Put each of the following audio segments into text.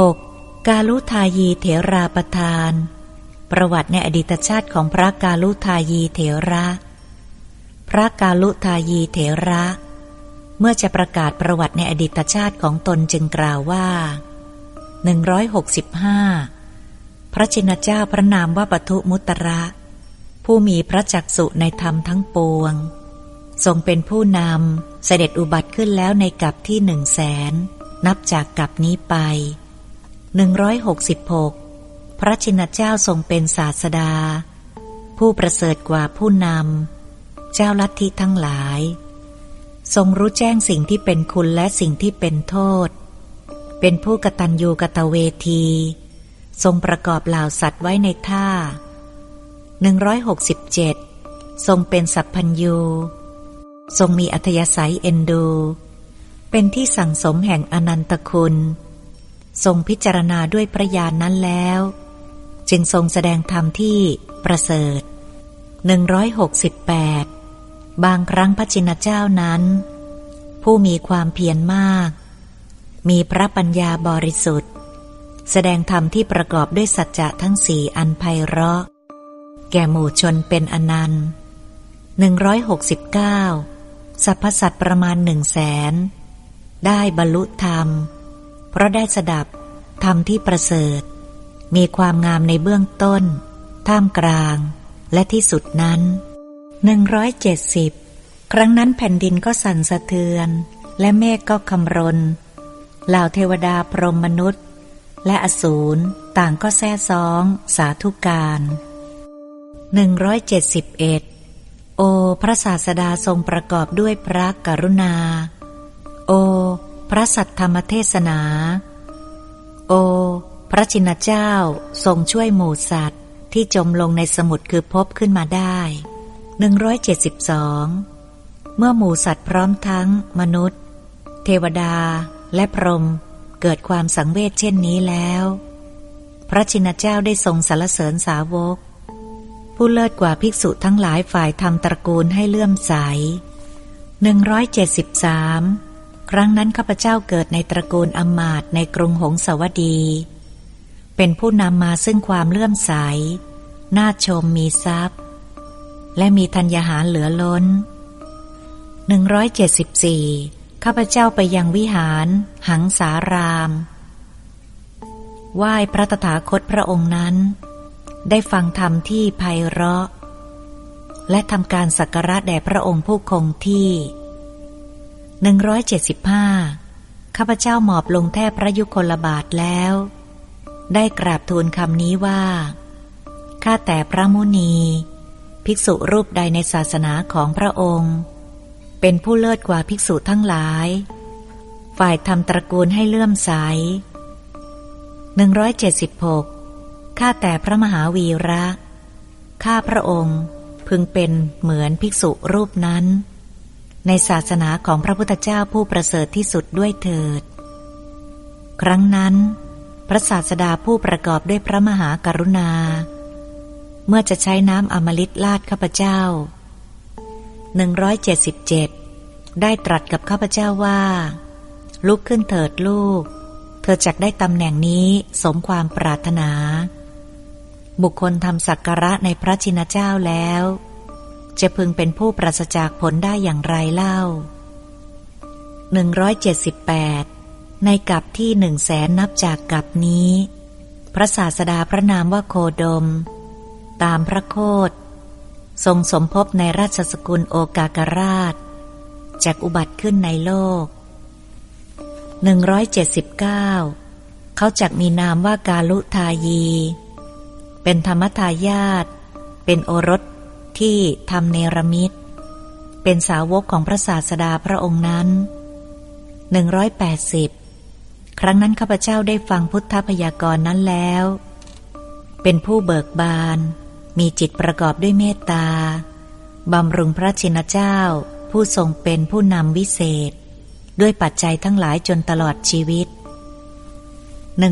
6. กาลุทายีเถราประทาน ประวัติในอดีตชาติของพระกาลุทายีเถระ พระกาลุทายีเถระ เมื่อจะประกาศประวัติในอดีตชาติของตนจึงกล่าวว่า 165 พระชินเจ้าพระนามว่าปทุมุตระ ผู้มีพระจักสุในธรรมทั้งปวง ทรงเป็นผู้นำเสด็จอุบัติขึ้นแล้วในกับที่หนึ่งแสนนับจากกับนี้ไป 166 พระชินเจ้าทรงเป็นศาสดา ผู้ประเสริฐกว่าผู้นำ เจ้าลัทธิทั้งหลาย ทรงรู้แจ้งสิ่งที่เป็นคุณและสิ่งที่เป็นโทษ เป็นผู้กตัญญูกตเวที ทรงประกอบเหล่าสัตว์ไว้ในท่า 167 ทรงเป็นสัพพัญญูทรงมีอัธยาศัยเอ็นดู เป็นที่สั่งสมแห่งอนันตคุณ ทรงพิจารณาด้วยพระญาณนนั้นแล้ว จึงทรงแสดงธรรมที่ประเสริฐ 168 บางครั้งพระจินเจ้านั้น ผู้มีความเพียรมาก มีพระปัญญาบริสุทธิ์ แสดงธรรมที่ประกอบด้วยสัจจะทั้งสี่อันไพเราะ แก่หมู่ชนเป็นอนันต์169สัพพสัตประมาณหนึ่งแสนได้บรรลุธรรม เพราะได้สดับธรรมที่ประเสริฐ มีความงามในเบื้องต้น ท่ามกลาง และที่สุดนั้นหนึ่งร้อยเจ็ดสิบครั้งนั้นแผ่นดินก็สั่นสะเทือน และเมฆก็คำรนเหล่าเทวดาพรหมมนุษย์ และอสูรต่างก็แซ่ซ้อง สาธุการหนึ่งร้อยเจ็ดสิบเอ็ดโอ พระศาสดาทรงประกอบด้วยพระกรุณา โอ พระสัทธรรมเทศนา โอ พระชินเจ้าทรงช่วยหมู่สัตว์ที่จมลงในสมุทรคือพบขึ้นมาได้ 172 เมื่อหมู่สัตว์พร้อมทั้งมนุษย์ เทวดาและพรหมเกิดความสังเวชเช่นนี้แล้ว พระชินเจ้าได้ทรงสรรเสริญสาวก ผู้เลิศกว่าภิกษุทั้งหลายฝ่ายทำตระกูลให้เลื่อมใส 173 ครั้งนั้นข้าพเจ้าเกิดในตระกูลอมาตในกรุงหงสาวดี เป็นผู้นำมาซึ่งความเลื่อมใส น่าชมมีทรัพย์ และมีธัญญาหารเหลือล้น 174 ข้าพเจ้าไปยังวิหาร หังสารามไหว้พระตถาคตพระองค์นั้น ได้ฟังธรรมที่ไพเราะ และทำการสักการะแด่พระองค์ผู้คงที่ หนึ่งร้อยเจ็ดสิบห้าข้าพเจ้าหมอบลงแทบพระยุคลบาทแล้ว ได้กราบทูลคำนี้ว่า ข้าแต่พระมุนี ภิกษุรูปใดในศาสนาของพระองค์ เป็นผู้เลิศกว่าภิกษุทั้งหลาย ฝ่ายทำตระกูลให้เลื่อมใสหนึ่งร้อยเจ็ดสิบหกข้าแต่พระมหาวีระ ข้าพระองค์พึงเป็นเหมือนภิกษุรูปนั้น ในศาสนาของพระพุทธเจ้าผู้ประเสริฐที่สุดด้วยเถิด ครั้งนั้น พระศาสดาผู้ประกอบด้วยพระมหากรุณา เมื่อจะใช้น้ำอมฤตลาดข้าพเจ้า 177 ได้ตรัสกับข้าพเจ้าว่า ลุกขึ้นเถิดลูก เธอจักได้ตำแหน่งนี้สมความปรารถนา บุคคลทำสักการะในพระชินเจ้าแล้ว จะพึงเป็นผู้ปราศจากผลได้อย่างไรเล่า 178 ในกับที่หนึ่งแสนนับจากกับนี้ พระศาสดาพระนามว่าโคดม ตามพระโคดทรงสมภพในราชสกุลโอกากราช จากอุบัติขึ้นในโลก 179 เขาจักมีนามว่ากาลุทายี เป็นธรรมทายาทเป็นโอรส ที่ทำเนรมิต เป็นสาวกของพระศาสดาพระองค์นั้น 180 ครั้งนั้นข้าพเจ้าได้ฟังพุทธพยากรณ์นั้นแล้ว เป็นผู้เบิกบาน มีจิตประกอบด้วยเมตตาบำรุงพระชินเจ้า ผู้ทรงเป็นผู้นำวิเศษ ด้วยปัจจัยทั้งหลายจนตลอดชีวิต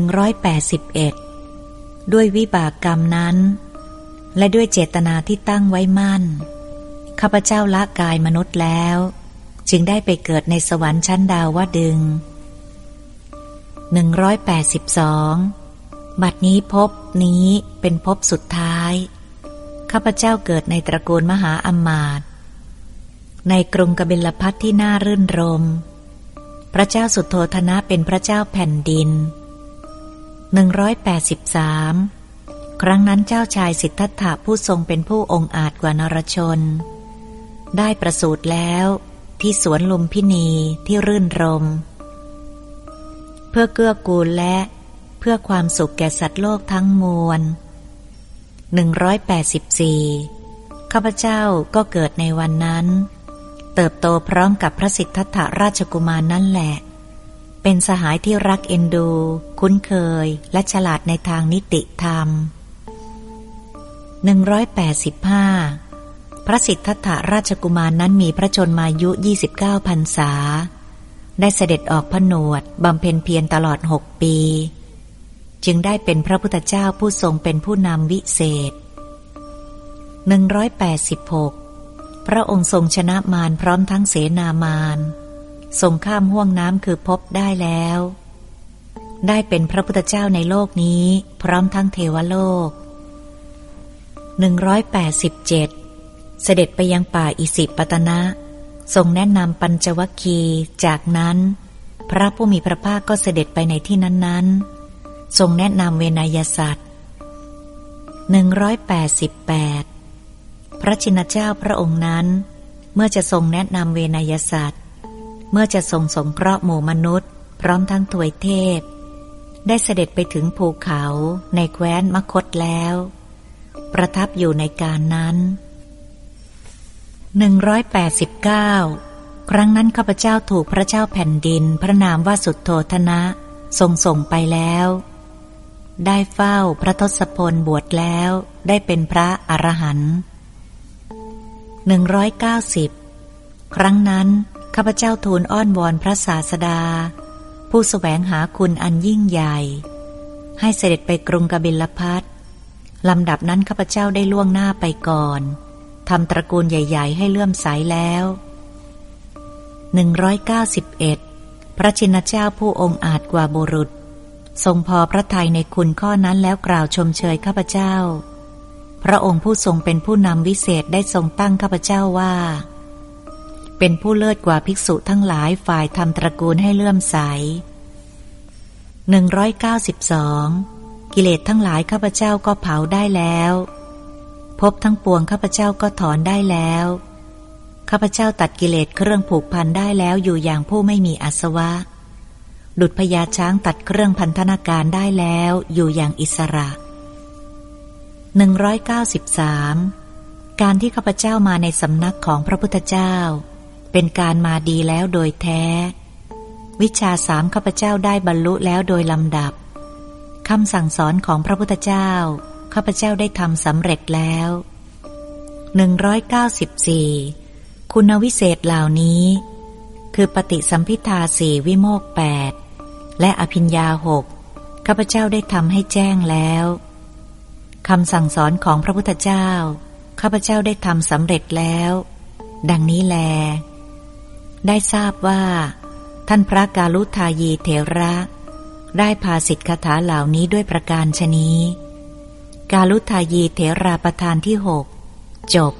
181 ด้วยวิบากกรรมนั้น และด้วยเจตนาที่ตั้งไว้มั่น ข้าพเจ้าละกายมนุษย์แล้ว จึงได้ไปเกิดในสวรรค์ชั้นดาวว่าดึงหนึ่งร้อยแปดสิบสองบัดนี้พบนี้เป็นพบสุดท้าย ข้าพเจ้าเกิดในตระกูลมหาอำมาต ในกรุงกบิลพัทที่น่ารื่นรม พระเจ้าสุโธธนะเป็นพระเจ้าแผ่นดิน 183 ครั้งนั้นเจ้าชายสิทธัตถะผู้ทรงเป็นผู้องอาจกว่านรชน ได้ประสูติแล้วที่สวนลุมพินีที่รื่นรม เพื่อเกื้อกูลและเพื่อความสุขแก่สัตว์โลกทั้งมวล 184 ข้าพเจ้าก็เกิดในวันนั้น เติบโตพร้อมกับพระสิทธัตถะราชกุมารนนั่นแหละ เป็นสหายที่รักเอ็นดู คุ้นเคยและฉลาดในทางนิติธรรม 185 พระสิทธัตถราชกุมารนนั้นมีพระชนมายุ 29พรรษา ได้เสด็จออกผนวดบำเพ็ญเพียรตลอดหกปี จึงได้เป็นพระพุทธเจ้าผู้ทรงเป็นผู้นำวิเศษ 186 พระองค์ทรงชนะมารพร้อมทั้งเสนามารทรงข้ามห่วงน้ำคือพบได้แล้ว ได้เป็นพระพุทธเจ้าในโลกนี้ พร้อมทั้งเทวโลก 187 เสด็จไปยังป่าอิสิปตนะ ทรงแนะนำปัญจวัคคีจากนั้น พระผู้มีพระภาคก็เสด็จไปในที่นั้นๆ ทรงแนะนำเวนยสัตว์188 พระชินเจ้าพระองค์นั้น เมื่อจะทรงแนะนำเวนยสัตว์เมื่อจะทรงสงเคราะห์หมู่มนุษย์ พร้อมทั้งถวยเทพ ได้เสด็จไปถึงภูเขาในแคว้นมคตแล้ว ประทับอยู่ในการนั้น 189 ครั้งนั้นข้าพเจ้าถูกพระเจ้าแผ่นดิน พระนามว่าสุดโทธนะทรงส่งไปแล้ว ได้เฝ้าพระทศพลบวชแล้วได้เป็นพระอรหันต์190ครั้งนั้นข้าพเจ้าทูลอ้อนวอนพระศาสดา ผู้สแสวงหาคุณอันยิ่งใหญ่ ให้เสด็จไปกรุงกบิลพัท ลำดับนั้นข้าพเจ้าได้ล่วงหน้าไปก่อนทำตระกูลใหญ่ ๆ ให้เลื่อมใสแล้ว 191 พระชินเจ้าผู้องค์อาจกว่าบุรุษ ทรงพอพระทัยในคุณข้อนั้นแล้วกล่าวชมเชยข้าพเจ้า พระองค์ผู้ทรงเป็นผู้นำวิเศษได้ทรงตั้งข้าพเจ้าว่า เป็นผู้เลิศกว่าภิกษุทั้งหลายฝ่ายทำตระกูลให้เลื่อมใส 192 กิเลสทั้งหลายข้าพเจ้าก็เผาได้แล้วพบทั้งปวงข้าพเจ้าก็ถอนได้แล้วข้าพเจ้าตัดกิเลสเครื่องผูกพันได้แล้วอยู่อย่างผู้ไม่มีอาสวะ ดุดพญาช้างตัดเครื่องพันธนาการได้แล้วอยู่อย่างอิสระ 193 การที่ข้าพเจ้ามาในสำนักของพระพุทธเจ้า เป็นการมาดีแล้วโดยแท้ วิชาสามข้าพเจ้าได้บรรลุแล้วโดยลำดับ คำสั่งสอนของพระพุทธเจ้า ข้าพเจ้าได้ทำสำเร็จแล้ว 194 คุณวิเศษเหล่านี้ คือปฏิสัมพิทาสี่วิโมกแปดและอภิญญาหกข้าพเจ้าได้ทำให้แจ้งแล้วคำสั่งสอนของพระพุทธเจ้า ข้าพเจ้าได้ทำสำเร็จแล้ว ดังนี้แล ได้ทราบว่า ท่านพระกาลุทายีเถระ ได้พาสิทธิคาถาเหล่านี้ด้วยประการชนี้ กาลุทายีเถราประธานที่หกจบ